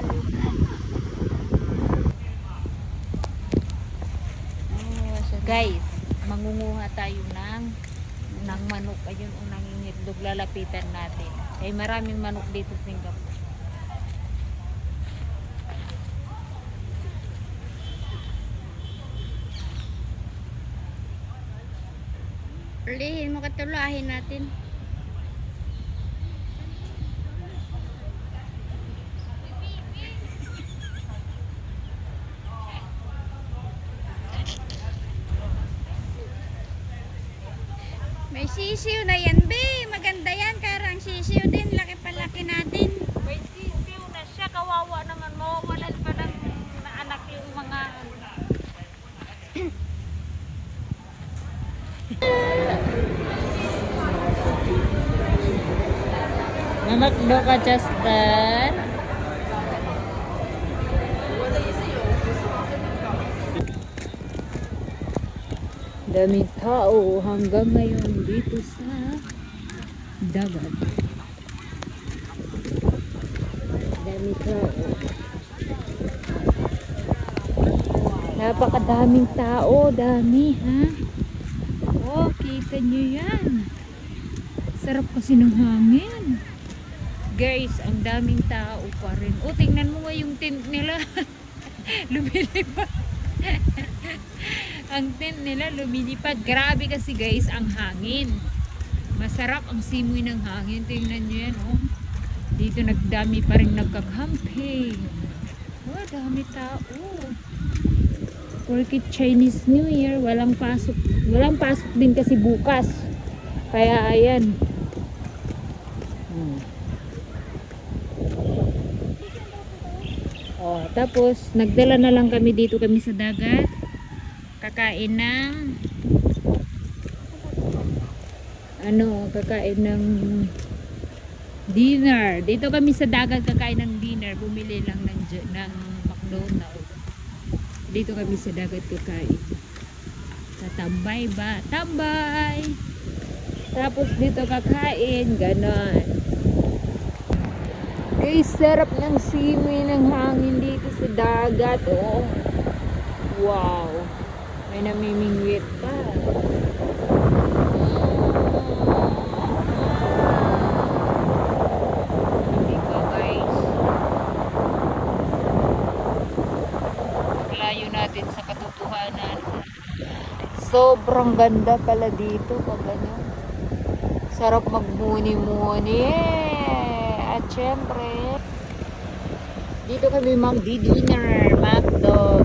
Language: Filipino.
Oh, guys mangunguha tayo ng ng manok. Ayun unang itlog lalapitan natin. Ay maraming manok dito sa Singapore. Ulihin mo katulahin natin. Sisiw na yan, be. Maganda yan. Karang sisiw din. Laki-palaki natin. May sisiw na siya. Kawawa naman. Mawawalan pa ng na anak yung mga... Namakdo ka, Justin. Daming tao hanggang ngayon dito sa dagat. Dami tao. Napakadaming tao, dami ha. Oh, kita nyo yan. Sarap kasi ng hangin. Guys, ang daming tao pa rin. Oh, tingnan mo nga yung tent nila. lumilipad. Ang tent nila lumilipad. Grabe kasi guys, ang hangin. Masarap ang simoy ng hangin. Tingnan nyo yan, oh. Dito nagdami pa rin nagka-camping. Oh, dami tao. Porque Chinese New Year, walang pasok. Walang pasok din kasi bukas. Kaya ayan. Hmm. Oh, tapos nagdala na lang kami dito kami sa dagat. Kakain ng ano, kakain ng dinner. Dito kami sa dagat kakain ng dinner. Bumili lang ng, ng McDonald's. Dito kami sa dagat kakain. Tatambay ba? Tambay! Tapos dito kakain. Ganon. Guys, sarap ng simoy ng hangin dito sa dagat. Oh. Wow. May namimingwit pa. Natin sa katotohanan. Sobrang ganda pala dito pag ano. Sarap magmuni-muni. At syempre, dito kami mag-dinner, McDo.